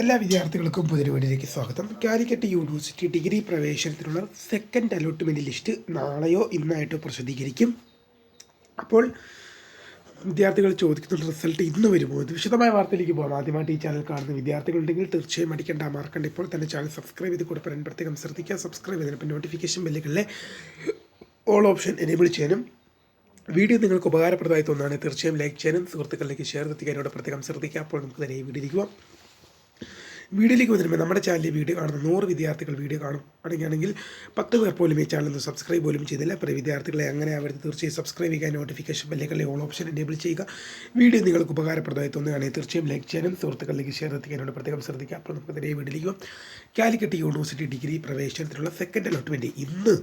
എല്ലാ വിദ്യാർത്ഥികൾക്കും പുതിയ വീഡിയോയിലേക്ക് സ്വാഗതം. കാലിക്കറ്റ് യൂണിവേഴ്സിറ്റി ഡിഗ്രി പ്രവേശനത്തിനുള്ള സെക്കൻഡ് അലോട്ട്മെന്റ് ലിസ്റ്റ് നാളെയോ ഇന്നായിട്ടോ പ്രസിദ്ധീകരിക്കും. അപ്പോൾ വിദ്യാർത്ഥികൾ ചോദിക്കുന്ന റിസൾട്ട് ഇന്ന് വരുമോ വിശദമായ വാർത്തയിലേക്ക് പോകാം. ആദ്യമായിട്ട് ഈ ചാനൽ കാണുന്ന വിദ്യാർത്ഥികളുണ്ടെങ്കിൽ തീർച്ചയായും അടിക്കേണ്ട മാർക്കുണ്ട് ഇപ്പോൾ തന്നെ ചാനൽ സബ്സ്ക്രൈബ് ചെയ്ത് കൂടെ പറയാൻ പ്രത്യേകം ശ്രദ്ധിക്കുക. സബ്സ്ക്രൈബ് ചെയ്തതിനൊപ്പം നോട്ടിഫിക്കേഷൻ ബില്ലുകളിലെ ഓൾ ഓപ്ഷൻ എനേബിൾ ചെയ്യാനും വീഡിയോ നിങ്ങൾക്ക് ഉപകാരപ്രദമായി തോന്നുകയാണെങ്കിൽ തീർച്ചയായും ലൈക്ക് ചെയ്യാനും സുഹൃത്തുക്കളിലേക്ക് ഷെയർ എത്തിക്കാനോട് പ്രത്യേകം ശ്രദ്ധിക്കുക. അപ്പോൾ നമുക്ക് തന്നെ ഈ വീഡിയോ പോകാം. വീഡിയോയിലേക്ക് വന്നിരുമ്പോൾ നമ്മുടെ ചാനലിൽ വീഡിയോ കാണുന്ന നൂറ് വിദ്യാർത്ഥികൾ വീഡിയോ കാണും. ആണെങ്കിൽ പത്ത് പേർ പോലും ഈ ചാനൽ ഒന്ന് സബ്സ്ക്രൈബ് പോലും ചെയ്തില്ല. അപ്പോൾ വിദ്യാർത്ഥികളെ അങ്ങനെ അവർ തീർച്ചയായും സബ്സ്ക്രൈബ് ചെയ്യാൻ നോട്ടിഫിക്കേഷൻ ബെല്ലുകളിലെ ഓൾ ഓപ്ഷൻ എനേബിൾ ചെയ്യുക. വീഡിയോ നിങ്ങൾക്ക് ഉപകാരപ്രദമായി തോന്നുകയാണെങ്കിൽ തീർച്ചയായും ലൈക്ക് ചെയ്യാനും സുഹൃത്തുക്കളിലേക്ക് ഷെയർ എത്തിക്കാനോട് പ്രത്യേകം ശ്രദ്ധിക്കുക. അപ്പോൾ നമുക്ക് നേരെ വീഡിയോ കാലിക്കറ്റ് യൂണിവേഴ്സിറ്റി ഡിഗ്രി പ്രവേശനത്തിനുള്ള സെക്കൻഡ് അലോട്ട്മെന്റ് ഇന്ന്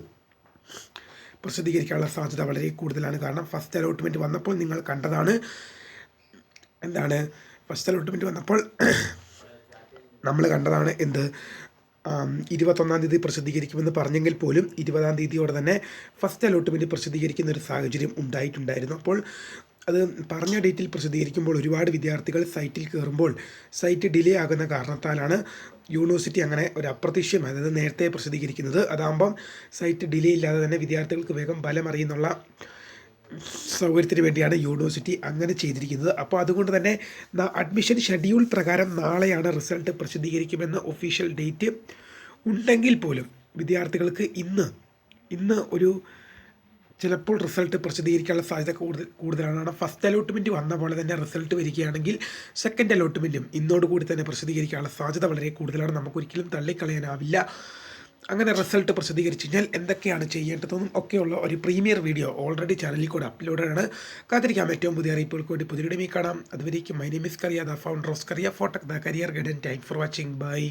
പ്രസിദ്ധീകരിക്കാനുള്ള സാധ്യത വളരെ കൂടുതലാണ്. കാരണം ഫസ്റ്റ് അലോട്ട്മെന്റ് വന്നപ്പോൾ നിങ്ങൾ കണ്ടതാണ്. എന്താണ്? ഫസ്റ്റ് അലോട്ട്മെന്റ് വന്നപ്പോൾ നമ്മൾ കണ്ടതാണ് എന്ത്? ഇരുപത്തൊന്നാം തീയതി പ്രസിദ്ധീകരിക്കുമെന്ന് പറഞ്ഞെങ്കിൽ പോലും ഇരുപതാം തീയതിയോടെ തന്നെ ഫസ്റ്റ് അലോട്ട്മെന്റ് പ്രസിദ്ധീകരിക്കുന്ന ഒരു സാഹചര്യം ഉണ്ടായിട്ടുണ്ടായിരുന്നു. അപ്പോൾ അത് പറഞ്ഞ ഡേറ്റിൽ പ്രസിദ്ധീകരിക്കുമ്പോൾ ഒരുപാട് വിദ്യാർത്ഥികൾ സൈറ്റിൽ കയറുമ്പോൾ സൈറ്റ് ഡിലേ ആകുന്ന കാരണത്താലാണ് യൂണിവേഴ്സിറ്റി അങ്ങനെ ഒരു അപ്രതീക്ഷ്യം അതായത് നേരത്തെ പ്രസിദ്ധീകരിക്കുന്നത്. അതാകുമ്പം സൈറ്റ് ഡിലേ ഇല്ലാതെ തന്നെ വിദ്യാർത്ഥികൾക്ക് വേഗം ഫലം അറിയുന്നുള്ള സൗകര്യത്തിന് വേണ്ടിയാണ് യൂണിവേഴ്സിറ്റി അങ്ങനെ ചെയ്തിരിക്കുന്നത്. അപ്പോൾ അതുകൊണ്ട് തന്നെ അഡ്മിഷൻ ഷെഡ്യൂൾ പ്രകാരം നാളെയാണ് റിസൾട്ട് പ്രസിദ്ധീകരിക്കുമെന്ന ഒഫീഷ്യൽ ഡേറ്റ് ഉണ്ടെങ്കിൽ പോലും വിദ്യാർത്ഥികൾക്ക് ഇന്ന് ഇന്ന് ഒരു ചിലപ്പോൾ റിസൾട്ട് പ്രസിദ്ധീകരിക്കാനുള്ള സാധ്യത കൂടുതൽ കൂടുതലാണ് ഫസ്റ്റ് അലോട്ട്മെന്റ് വന്ന പോലെ തന്നെ റിസൾട്ട് വരികയാണെങ്കിൽ സെക്കൻഡ് അലോട്ട്മെന്റും ഇന്നോടുകൂടി തന്നെ പ്രസിദ്ധീകരിക്കാനുള്ള സാധ്യത വളരെ കൂടുതലാണ്. നമുക്കൊരിക്കലും തള്ളിക്കളയാനാവില്ല. അങ്ങനെ റിസൾട്ട് പ്രസിദ്ധീകരിച്ചു കഴിഞ്ഞാൽ എന്തൊക്കെയാണ് ചെയ്യേണ്ടതെന്നും ഒക്കെയുള്ള ഒരു പ്രീമിയർ വീഡിയോ ഓൾറെഡി ചാനലിൽ കൂടെ അപ്ലോഡാണ് കാത്തിരിക്കാം. ഏറ്റവും പുതിയ അറിയിപ്പുകൾക്ക് വേണ്ടി പുതിയ കാണാം. അതുവരേക്കും. My name is Kariya the founder of Kariya ഫോട്ടക് the career guidance thank for watching bye